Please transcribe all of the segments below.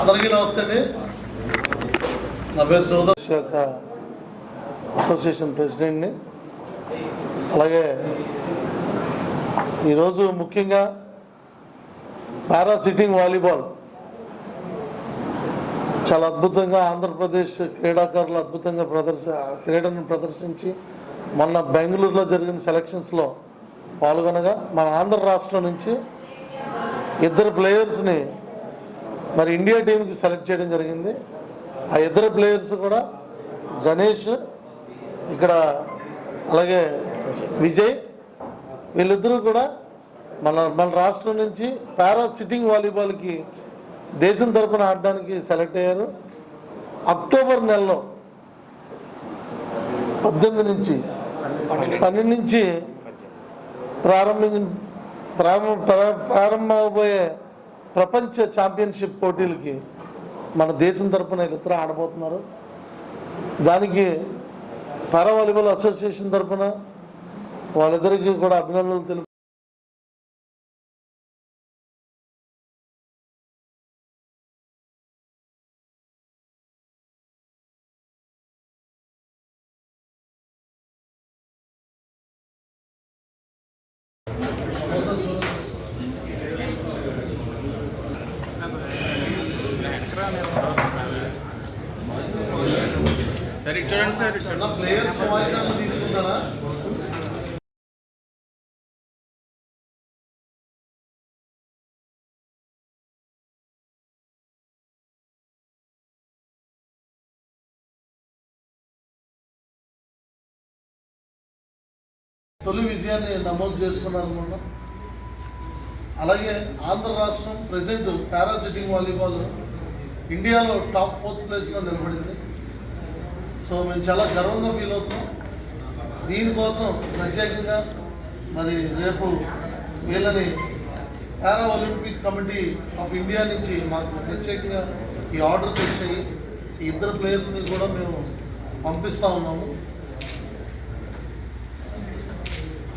నమస్తే అండి. నా పేరు సోదర్ యొక్క అసోసియేషన్ ప్రెసిడెంట్ని. అలాగే ఈరోజు ముఖ్యంగా పారా సిట్టింగ్ వాలీబాల్. చాలా అద్భుతంగా ఆంధ్రప్రదేశ్ క్రీడాకారులు అద్భుతంగా ప్రదర్శ క్రీడను ప్రదర్శించి మొన్న బెంగళూరులో జరిగిన సెలక్షన్స్లో పాల్గొనగా మన ఆంధ్ర రాష్ట్రం నుంచి ఇద్దరు ప్లేయర్స్ని మరి ఇండియా టీంకి సెలెక్ట్ చేయడం జరిగింది. ఆ ఇద్దరు ప్లేయర్స్ కూడా గణేష్ ఇక్కడ అలాగే విజయ్ వీళ్ళిద్దరూ కూడా మన మన రాష్ట్రం నుంచి పారా సిట్టింగ్ వాలీబాల్కి దేశం తరపున ఆడడానికి సెలెక్ట్ అయ్యారు. అక్టోబర్ నెలలో పద్దెనిమిది నుంచి పన్నెండు నుంచి ప్రారంభించ ప్రారంభ ప్రారంభమవబోయే ప్రపంచ ఛాంపియన్షిప్ పోటీలకి మన దేశం తరఫున వీళ్ళిద్దరూ ఆడబోతున్నారు. దానికి పారా వాలీబాల్ అసోసియేషన్ తరపున వాళ్ళిద్దరికీ కూడా అభినందనలు తెలుపు ప్లేయర్స్ వాయిస్ తీసుకుంటారా? తొలి విజయాన్ని నమోదు చేసుకున్నారనమాట అలాగే ఆంధ్ర రాష్ట్రం ప్రజెంట్ పారాసిటింగ్ వాలీబాల్ ఇండియాలో టాప్ ఫోర్త్ ప్లేస్లో నిలబడింది. సో మేము చాలా గర్వంగా ఫీల్ అవుతున్నాం. దీనికోసం ప్రత్యేకంగా మరి రేపు వీళ్ళని para olympic committee of India నుంచి మాకు ప్రత్యేకంగా ఈ ఆర్డర్స్ వచ్చాయి. ఇద్దరు ప్లేయర్స్ని కూడా మేము పంపిస్తూ ఉన్నాము.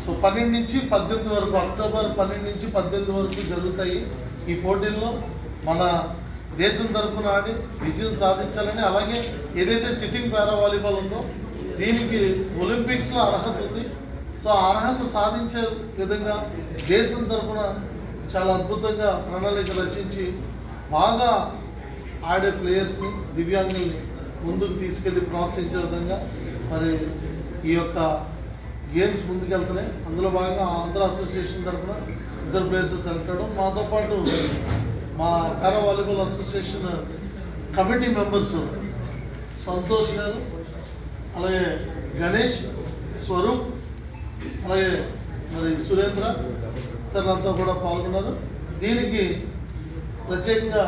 సో పన్నెండు నుంచి పద్దెనిమిది వరకు అక్టోబర్ పన్నెండు నుంచి పద్దెనిమిది వరకు జరుగుతాయి ఈ పోటీల్లో. మన దేశం తరఫున ఆడి విజయం సాధించాలని అలాగే ఏదైతే సిట్టింగ్ పారా వాలీబాల్ ఉందో దీనికి ఒలింపిక్స్లో అర్హత ఉంది. సో ఆ అర్హత సాధించే విధంగా దేశం తరపున చాలా అద్భుతంగా ప్రణాళిక రచించి బాగా ఆడే ప్లేయర్స్ని దివ్యాంగుల్ని ముందుకు తీసుకెళ్ళి ప్రోత్సహించే విధంగా మరి ఈ యొక్క గేమ్స్ ముందుకెళ్తున్నాయి. అందులో భాగంగా ఆంధ్ర అసోసియేషన్ తరఫున ఇద్దరు ప్లేయర్స్ సెలెక్ట్ అవ్వడం. మాతో పాటు మా para volleyball association committee members Santosh garu అలాగే గణేష్ స్వరూప్ అలాగే మరి సురేంద్ర ఇతరులంతా కూడా పాల్గొన్నారు. దీనికి ప్రత్యేకంగా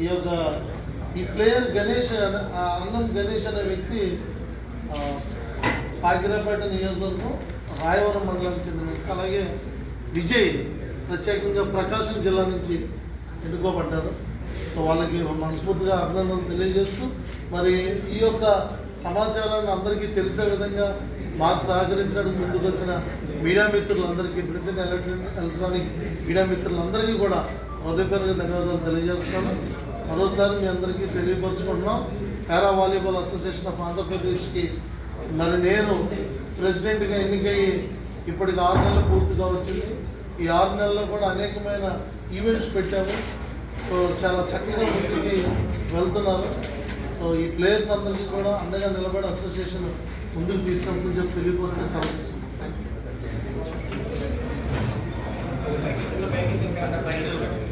ఈ యొక్క ఈ ప్లేయర్ గణేష్ అనే ఆ అన్నం గణేష్ అనే వ్యక్తి పాకిరాపేట నియోజకవర్గం రాయవరం మండలానికి చెందిన వ్యక్తి అలాగే విజయ్ ప్రత్యేకంగా ప్రకాశం జిల్లా నుంచి ఎన్నుకోబడ్డారు. సో వాళ్ళకి మనస్ఫూర్తిగా అభినందనలు తెలియజేస్తూ మరి ఈ యొక్క సమాచారాన్ని అందరికీ తెలిసే విధంగా మాకు సహకరించడానికి ముందుకు వచ్చిన మీడియా మిత్రులందరికీ బ్రిటన్ ఎలక్ట్రానిక్ మీడియా మిత్రులందరికీ కూడా హృదయపూర్వక ధన్యవాదాలు తెలియజేస్తున్నాను. మరోసారి మీ అందరికీ తెలియపరుచుకుంటున్నాం. పారా వాలీబాల్ అసోసియేషన్ ఆఫ్ ఆంధ్రప్రదేశ్కి మరి నేను ప్రెసిడెంట్గా ఎన్నికయ్యి ఇప్పటికి ఆరు నెలలు పూర్తిగా వచ్చింది. ఈ ఆరు నెలల్లో కూడా అనేకమైన ఈవెంట్స్ పెట్టాము. సో చాలా చక్కగా ముందుకి వెళ్తున్నారు. సో ఈ ప్లేయర్స్ అందరికీ కూడా అండగా నిలబడి అసోసియేషన్ ముందుకు తీసుకెళ్తుందని చెప్పి తెలియపోతే సెలవు థ్యాంక్ యూ